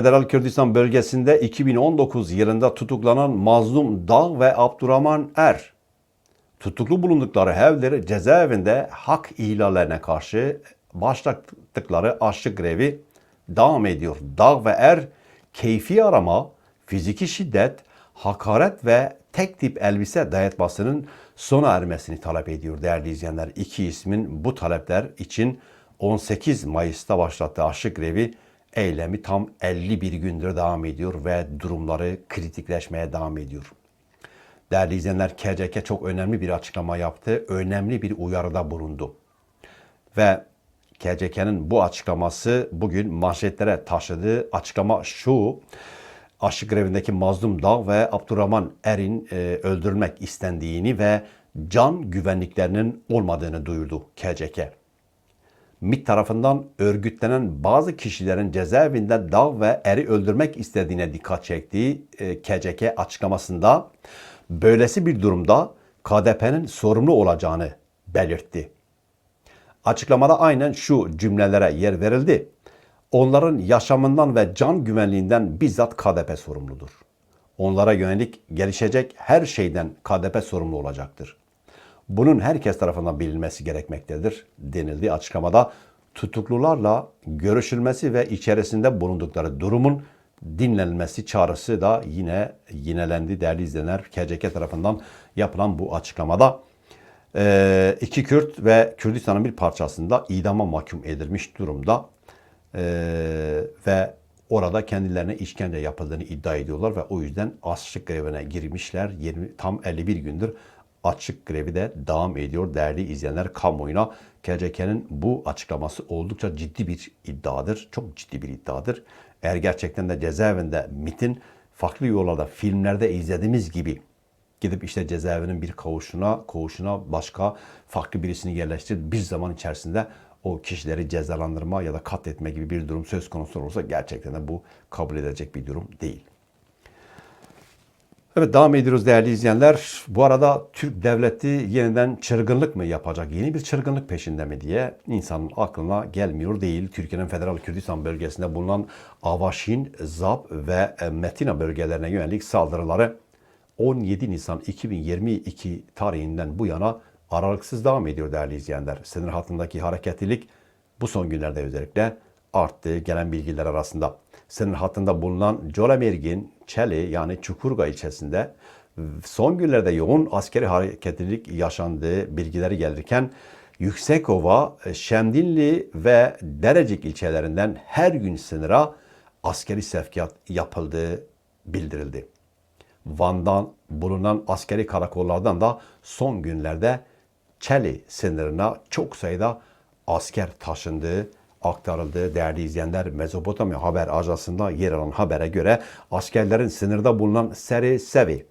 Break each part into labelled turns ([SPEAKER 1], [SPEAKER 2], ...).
[SPEAKER 1] Federal Kürdistan bölgesinde 2019 yılında tutuklanan Mazlum Dağ ve Abdurrahman Er tutuklu bulundukları evleri cezaevinde hak ihlallerine karşı başlattıkları açlık grevi devam ediyor. Dağ ve Er keyfi arama, fiziki şiddet, hakaret ve tek tip elbise dayatmasının sona ermesini talep ediyor değerli izleyenler. İki ismin bu talepler için 18 Mayıs'ta başlattığı açlık grevi eylemi tam 51 gündür devam ediyor ve durumları kritikleşmeye devam ediyor. Değerli izleyenler KCK çok önemli bir açıklama yaptı. Önemli bir uyarıda bulundu. Ve KCK'nin bu açıklaması bugün manşetlere taşıdığı açıklama şu. Aşık grevindeki Mazlum Dağ ve Abdurrahman Er'in e, öldürülmek istendiğini ve can güvenliklerinin olmadığını duyurdu KCK. MİT tarafından örgütlenen bazı kişilerin cezaevinde Dağ ve Er'i öldürmek istediğine dikkat çektiği e, KCK açıklamasında böylesi bir durumda KDP'nin sorumlu olacağını belirtti. Açıklamada aynen şu cümlelere yer verildi. Onların yaşamından ve can güvenliğinden bizzat KDP sorumludur. Onlara yönelik gelişecek her şeyden KDP sorumlu olacaktır. Bunun herkes tarafından bilinmesi gerekmektedir denildi açıklamada. Tutuklularla görüşülmesi ve içerisinde bulundukları durumun dinlenmesi çağrısı da yine yinelendi değerli izleyenler. KCK tarafından yapılan bu açıklamada e, iki Kürt ve Kürdistan'ın bir parçasında idama mahkum edilmiş durumda E, ve orada kendilerine işkence yapıldığını iddia ediyorlar ve o yüzden açlık grevine girmişler. 20, tam 51 gündür açık grevi de devam ediyor değerli izleyenler kamuoyuna. KCK'nin bu açıklaması oldukça ciddi bir iddiadır. Çok ciddi bir iddiadır. Eğer gerçekten de cezaevinde MIT'in farklı yollarda filmlerde izlediğimiz gibi gidip işte cezaevinin bir koğuşuna, koğuşuna başka farklı birisini yerleştirip bir zaman içerisinde o kişileri cezalandırma ya da katletme gibi bir durum söz konusu olursa gerçekten de bu kabul edilecek bir durum değil. Evet devam ediyoruz değerli izleyenler. Bu arada Türk devleti yeniden çırgınlık mı yapacak? Yeni bir çırgınlık peşinde mi diye insanın aklına gelmiyor değil. Türkiye'nin Federal Kürdistan bölgesinde bulunan Avaşin, Zap ve Metina bölgelerine yönelik saldırıları 17 Nisan 2022 tarihinden bu yana aralıksız devam ediyor değerli izleyenler. Sınır hattındaki hareketlilik bu son günlerde özellikle arttı gelen bilgiler arasında. Sınır hattında bulunan Colemergin, Çeli yani Çukurga ilçesinde son günlerde yoğun askeri hareketlilik yaşandığı bilgileri gelirken Yüksekova, Şemdinli ve Derecik ilçelerinden her gün sınıra askeri sevkiyat yapıldığı bildirildi. Van'dan bulunan askeri karakollardan da son günlerde Çeli sınırına çok sayıda asker taşındığı aktarıldığı değerli izleyenler Mezopotamya Haber Ajansı'nda yer alan habere göre askerlerin sınırda bulunan Seri Sevi,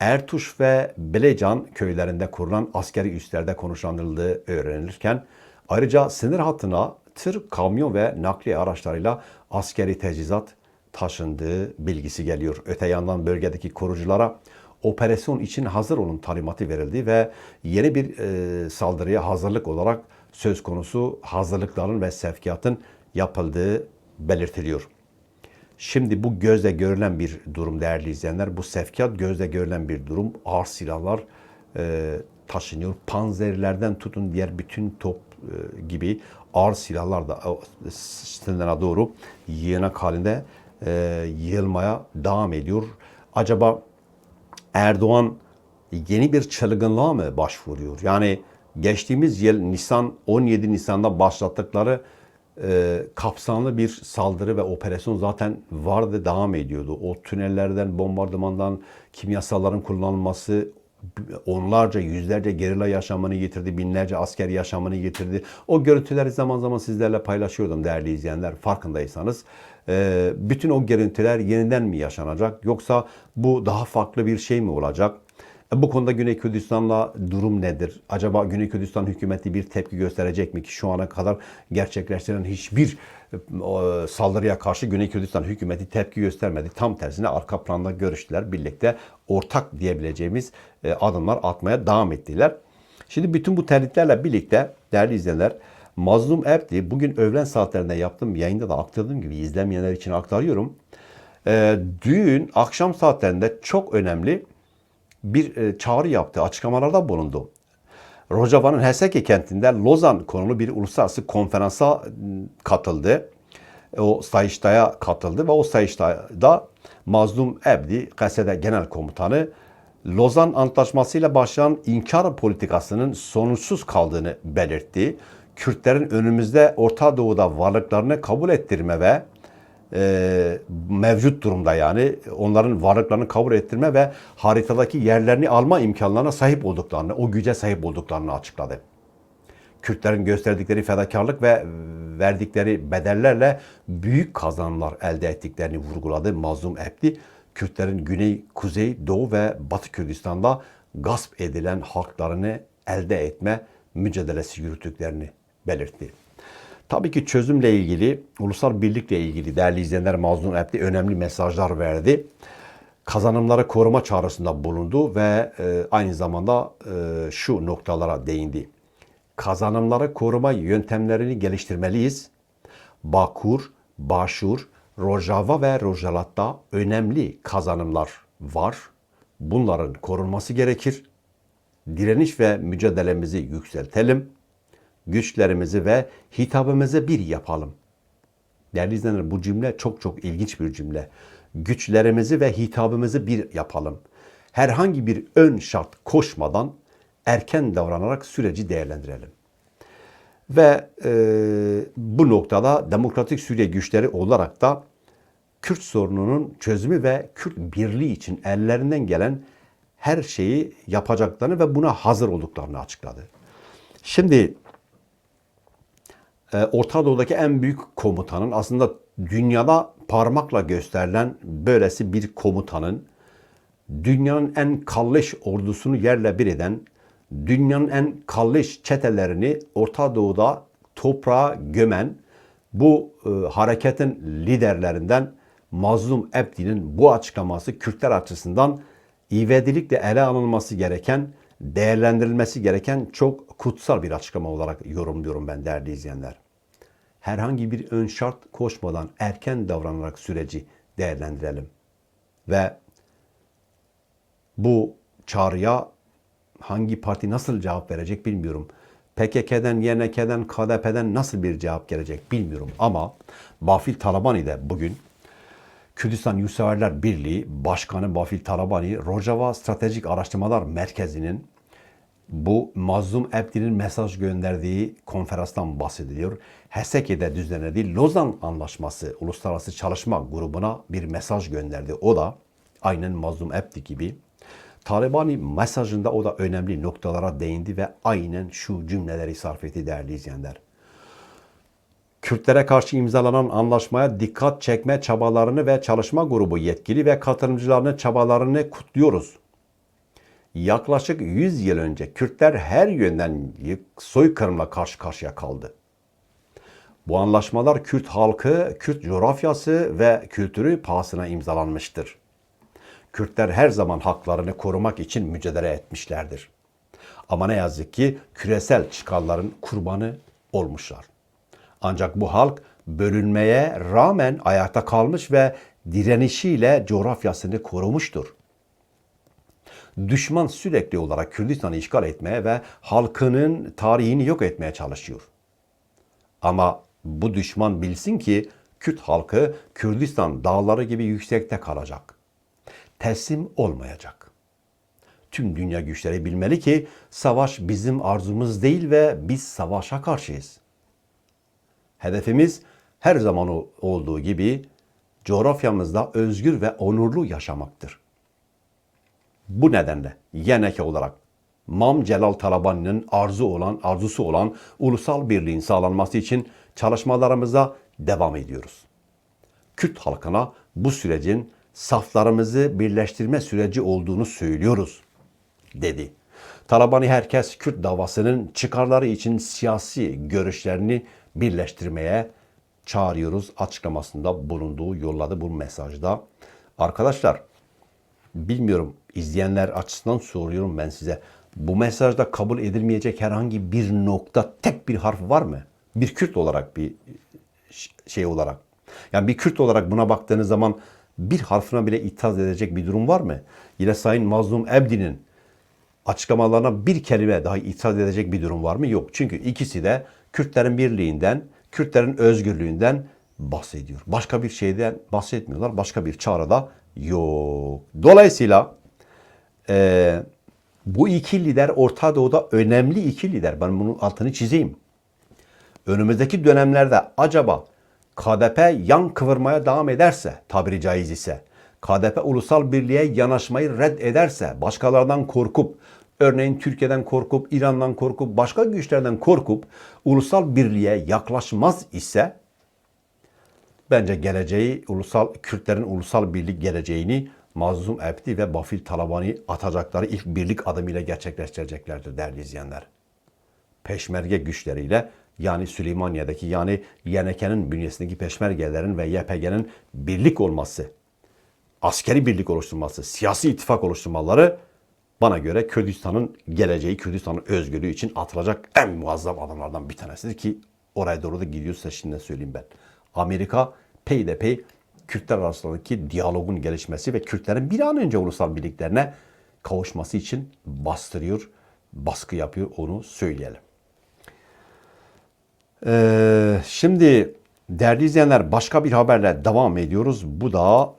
[SPEAKER 1] Ertuş ve Bilecan köylerinde kurulan askeri üslerde konuşlanıldığı öğrenilirken ayrıca sınır hattına tır, kamyon ve nakliye araçlarıyla askeri tecizat taşındığı bilgisi geliyor. Öte yandan bölgedeki koruculara operasyon için hazır olun talimatı verildi ve yeni bir e, saldırıya hazırlık olarak söz konusu hazırlıkların ve sevkiyatın yapıldığı belirtiliyor. Şimdi bu gözle görülen bir durum değerli izleyenler. Bu sevkiyat gözle görülen bir durum. Ağır silahlar e, taşınıyor. Panzerlerden tutun diğer bütün top e, gibi ağır silahlar da e, doğru yığınak halinde e, yığılmaya devam ediyor. Acaba Erdoğan yeni bir çılgınlığa mı başvuruyor? Yani geçtiğimiz yıl Nisan 17 Nisan'da başlattıkları e, kapsamlı bir saldırı ve operasyon zaten vardı, devam ediyordu. O tünellerden, bombardımandan, kimyasalların kullanılması onlarca, yüzlerce gerilla yaşamını getirdi, binlerce asker yaşamını getirdi. O görüntüleri zaman zaman sizlerle paylaşıyordum değerli izleyenler, farkındaysanız. E, bütün o görüntüler yeniden mi yaşanacak yoksa bu daha farklı bir şey mi olacak? Bu konuda Güney Kürdistan'la durum nedir? Acaba Güney Kürdistan hükümeti bir tepki gösterecek mi ki şu ana kadar gerçekleştirilen hiçbir e, saldırıya karşı Güney Kürdistan hükümeti tepki göstermedi. Tam tersine arka planda görüştüler. Birlikte ortak diyebileceğimiz e, adımlar atmaya devam ettiler. Şimdi bütün bu tehditlerle birlikte değerli izleyenler Mazlum Ebdi bugün öğlen saatlerinde yaptığım yayında da aktardığım gibi izlemeyenler için aktarıyorum. Ee, düğün akşam saatlerinde çok önemli bir e, çağrı yaptı, açıklamalarda bulundu. Rojava'nın Heseki kentinde Lozan konulu bir uluslararası konferansa katıldı. O sayıştaya katıldı ve o sayıştayda Mazlum Ebdi, KSD Genel Komutanı, Lozan Antlaşması ile başlayan inkar politikasının sonuçsuz kaldığını belirtti. Kürtlerin önümüzde Orta Doğu'da varlıklarını kabul ettirme ve e, mevcut durumda yani onların varlıklarını kabul ettirme ve haritadaki yerlerini alma imkanlarına sahip olduklarını, o güce sahip olduklarını açıkladı. Kürtlerin gösterdikleri fedakarlık ve verdikleri bedellerle büyük kazanımlar elde ettiklerini vurguladı Mazlum Ebdi. Kürtlerin Güney, Kuzey, Doğu ve Batı Kürdistan'da gasp edilen haklarını elde etme mücadelesi yürüttüklerini belirtti. Tabii ki çözümle ilgili, ulusal birlikle ilgili değerli izleyenler Mazlum Ebdi önemli mesajlar verdi. Kazanımları koruma çağrısında bulundu ve e, aynı zamanda e, şu noktalara değindi. Kazanımları koruma yöntemlerini geliştirmeliyiz. Bakur, Başur, Rojava ve Rojalat'ta önemli kazanımlar var. Bunların korunması gerekir. Direniş ve mücadelemizi yükseltelim. Güçlerimizi ve hitabımızı bir yapalım. Değerli izleyenler bu cümle çok çok ilginç bir cümle. Güçlerimizi ve hitabımızı bir yapalım. Herhangi bir ön şart koşmadan erken davranarak süreci değerlendirelim. Ve e, bu noktada Demokratik Suriye güçleri olarak da Kürt sorununun çözümü ve Kürt birliği için ellerinden gelen her şeyi yapacaklarını ve buna hazır olduklarını açıkladı. Şimdi Orta Doğu'daki en büyük komutanın aslında dünyada parmakla gösterilen böylesi bir komutanın dünyanın en kalleş ordusunu yerle bir eden, dünyanın en kalleş çetelerini Orta Doğu'da toprağa gömen bu e, hareketin liderlerinden Mazlum Ebdi'nin bu açıklaması Kürtler açısından ivedilikle ele alınması gereken, değerlendirilmesi gereken çok kutsal bir açıklama olarak yorumluyorum ben değerli izleyenler. Herhangi bir ön şart koşmadan erken davranarak süreci değerlendirelim. Ve bu çağrıya hangi parti nasıl cevap verecek bilmiyorum. PKK'den, YNK'den, KDP'den nasıl bir cevap gelecek bilmiyorum. Ama Bafil Talabani de bugün Kürdistan Yurtseverler Birliği Başkanı Bafil Talabani, Rojava Stratejik Araştırmalar Merkezi'nin bu Mazlum Ebdi'nin mesaj gönderdiği konferanstan bahsediliyor. Heseki'de düzenlediği Lozan Anlaşması Uluslararası Çalışma Grubu'na bir mesaj gönderdi. O da aynen Mazlum Ebdi gibi Talibani mesajında o da önemli noktalara değindi ve aynen şu cümleleri sarf etti değerli izleyenler. Kürtlere karşı imzalanan anlaşmaya dikkat çekme çabalarını ve çalışma grubu yetkili ve katılımcılarının çabalarını kutluyoruz. Yaklaşık 100 yıl önce Kürtler her yönden soykırımla karşı karşıya kaldı. Bu anlaşmalar Kürt halkı, Kürt coğrafyası ve kültürü pahasına imzalanmıştır. Kürtler her zaman haklarını korumak için mücadele etmişlerdir. Ama ne yazık ki küresel çıkarların kurbanı olmuşlar. Ancak bu halk bölünmeye rağmen ayakta kalmış ve direnişiyle coğrafyasını korumuştur. Düşman sürekli olarak Kürdistan'ı işgal etmeye ve halkının tarihini yok etmeye çalışıyor. Ama bu düşman bilsin ki Kürt halkı Kürdistan dağları gibi yüksekte kalacak. Teslim olmayacak. Tüm dünya güçleri bilmeli ki savaş bizim arzumuz değil ve biz savaşa karşıyız. Hedefimiz her zaman olduğu gibi coğrafyamızda özgür ve onurlu yaşamaktır. Bu nedenle Yeneke olarak Mam Celal Talabani'nin arzu olan, arzusu olan ulusal birliğin sağlanması için çalışmalarımıza devam ediyoruz. Kürt halkına bu sürecin saflarımızı birleştirme süreci olduğunu söylüyoruz, dedi. Talabani herkes Kürt davasının çıkarları için siyasi görüşlerini birleştirmeye çağırıyoruz açıklamasında bulunduğu yolladı bu mesajda. Arkadaşlar bilmiyorum izleyenler açısından soruyorum ben size. Bu mesajda kabul edilmeyecek herhangi bir nokta, tek bir harf var mı? Bir Kürt olarak bir şey olarak. Yani bir Kürt olarak buna baktığınız zaman bir harfine bile itiraz edecek bir durum var mı? Yine Sayın Mazlum Ebdi'nin açıklamalarına bir kelime dahi itiraz edecek bir durum var mı? Yok. Çünkü ikisi de Kürtlerin birliğinden, Kürtlerin özgürlüğünden bahsediyor. Başka bir şeyden bahsetmiyorlar. Başka bir çağrı da yok. Dolayısıyla eee, bu iki lider Orta Doğu'da önemli iki lider. Ben bunun altını çizeyim. Önümüzdeki dönemlerde acaba KDP yan kıvırmaya devam ederse, tabiri caiz ise, KDP ulusal birliğe yanaşmayı red ederse, başkalardan korkup, örneğin Türkiye'den korkup, İran'dan korkup, başka güçlerden korkup ulusal birliğe yaklaşmaz ise bence geleceği ulusal Kürtlerin ulusal birlik geleceğini Mazlum Ebdi ve Bafil Talabani atacakları ilk birlik adımıyla gerçekleştireceklerdir değerli izleyenler. Peşmerge güçleriyle yani Süleymaniye'deki yani Yeneke'nin bünyesindeki peşmergelerin ve YPG'nin birlik olması, askeri birlik oluşturması, siyasi ittifak oluşturmaları bana göre Kürdistan'ın geleceği, Kürdistan'ın özgürlüğü için atılacak en muazzam adımlardan bir tanesidir ki oraya doğru da gidiyorsa şimdiden söyleyeyim ben. Amerika peyderpey Kürtler arasındaki diyalogun gelişmesi ve Kürtlerin bir an önce ulusal birliklerine kavuşması için bastırıyor, baskı yapıyor onu söyleyelim. Ee, şimdi değerli izleyenler başka bir haberle devam ediyoruz. Bu da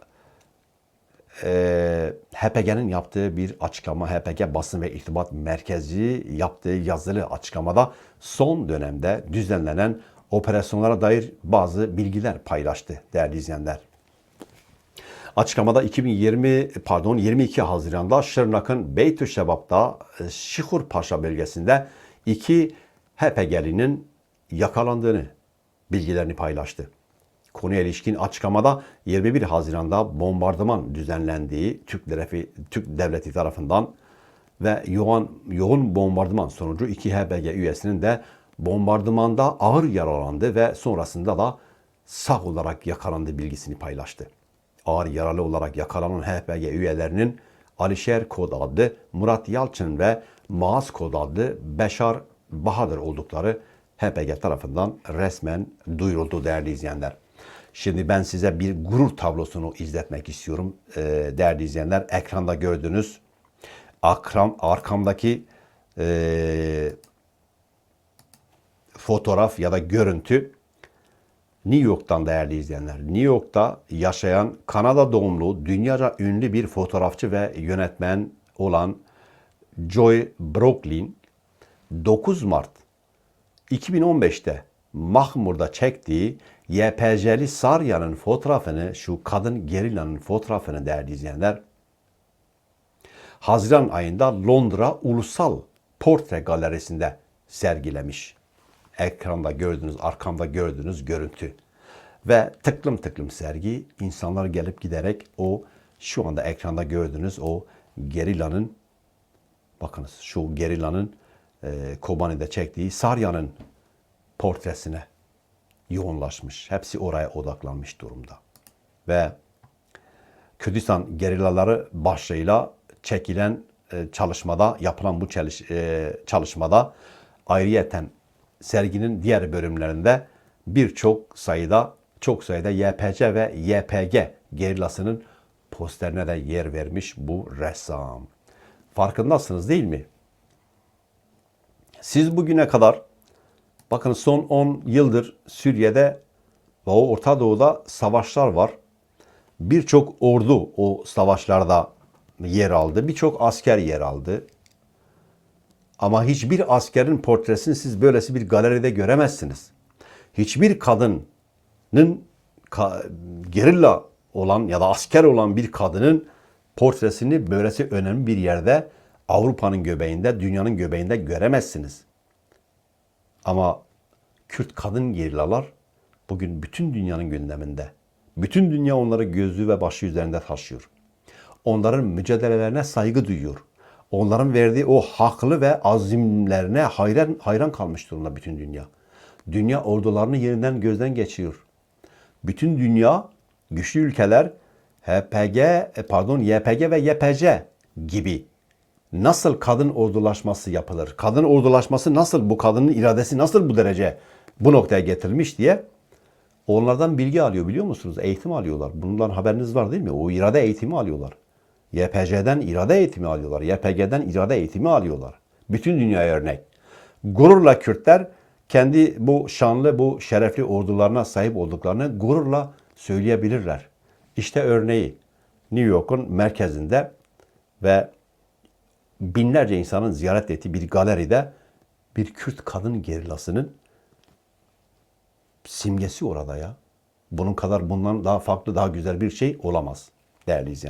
[SPEAKER 1] e, HPG'nin yaptığı bir açıklama. HPG Basın ve İrtibat Merkezi yaptığı yazılı açıklamada son dönemde düzenlenen operasyonlara dair bazı bilgiler paylaştı değerli izleyenler. Açıklamada 2020 pardon 22 Haziran'da Şırnak'ın Beytüşşebap'ta e, Şikur Paşa bölgesinde iki HPG'linin yakalandığını bilgilerini paylaştı. Konuya ilişkin açıklamada 21 Haziran'da bombardıman düzenlendiği Türk, Devleti, Türk Devleti tarafından ve yoğun, yoğun bombardıman sonucu iki HBG üyesinin de bombardımanda ağır yaralandı ve sonrasında da sağ olarak yakalandığı bilgisini paylaştı. Ağır yaralı olarak yakalanan HPG üyelerinin Alişer Kod adlı, Murat Yalçın ve Maaz Kod adlı Beşar Bahadır oldukları HPG tarafından resmen duyuruldu değerli izleyenler. Şimdi ben size bir gurur tablosunu izletmek istiyorum ee, değerli izleyenler. Ekranda gördüğünüz akram, arkamdaki ee, fotoğraf ya da görüntü New York'tan değerli izleyenler. New York'ta yaşayan Kanada doğumlu dünyaca ünlü bir fotoğrafçı ve yönetmen olan Joy Brooklyn 9 Mart 2015'te Mahmur'da çektiği YPJ'li Sarya'nın fotoğrafını, şu kadın gerillanın fotoğrafını değerli izleyenler, Haziran ayında Londra Ulusal Portre Galerisi'nde sergilemiş. Ekranda gördüğünüz, arkamda gördüğünüz görüntü. Ve tıklım tıklım sergi, insanlar gelip giderek o şu anda ekranda gördüğünüz o gerillanın, bakınız şu gerillanın e, Kobani'de çektiği Sarya'nın portresine yoğunlaşmış. Hepsi oraya odaklanmış durumda. Ve Kürdistan gerillaları başlığıyla çekilen e, çalışmada, yapılan bu e, çalışmada ayrıyeten serginin diğer bölümlerinde birçok sayıda çok sayıda YPC ve YPG gerillasının posterine de yer vermiş bu ressam. Farkındasınız değil mi? Siz bugüne kadar bakın son 10 yıldır Suriye'de ve Orta Doğu'da savaşlar var. Birçok ordu o savaşlarda yer aldı. Birçok asker yer aldı. Ama hiçbir askerin portresini siz böylesi bir galeride göremezsiniz. Hiçbir kadının ka- gerilla olan ya da asker olan bir kadının portresini böylesi önemli bir yerde Avrupa'nın göbeğinde, dünyanın göbeğinde göremezsiniz. Ama Kürt kadın gerillalar bugün bütün dünyanın gündeminde. Bütün dünya onları gözlüğü ve başı üzerinde taşıyor. Onların mücadelelerine saygı duyuyor. Onların verdiği o haklı ve azimlerine hayran, hayran kalmış durumda bütün dünya. Dünya ordularını yeniden gözden geçiriyor. Bütün dünya, güçlü ülkeler HPG, e, pardon YPG ve YPC gibi nasıl kadın ordulaşması yapılır? Kadın ordulaşması nasıl bu kadının iradesi nasıl bu derece bu noktaya getirilmiş diye onlardan bilgi alıyor biliyor musunuz? Eğitim alıyorlar. Bundan haberiniz var değil mi? O irade eğitimi alıyorlar. YPC'den irade eğitimi alıyorlar. YPG'den irade eğitimi alıyorlar. Bütün dünyaya örnek. Gururla Kürtler kendi bu şanlı, bu şerefli ordularına sahip olduklarını gururla söyleyebilirler. İşte örneği New York'un merkezinde ve binlerce insanın ziyaret ettiği bir galeride bir Kürt kadın gerilasının simgesi orada ya. Bunun kadar bundan daha farklı, daha güzel bir şey olamaz değerli izleyenler.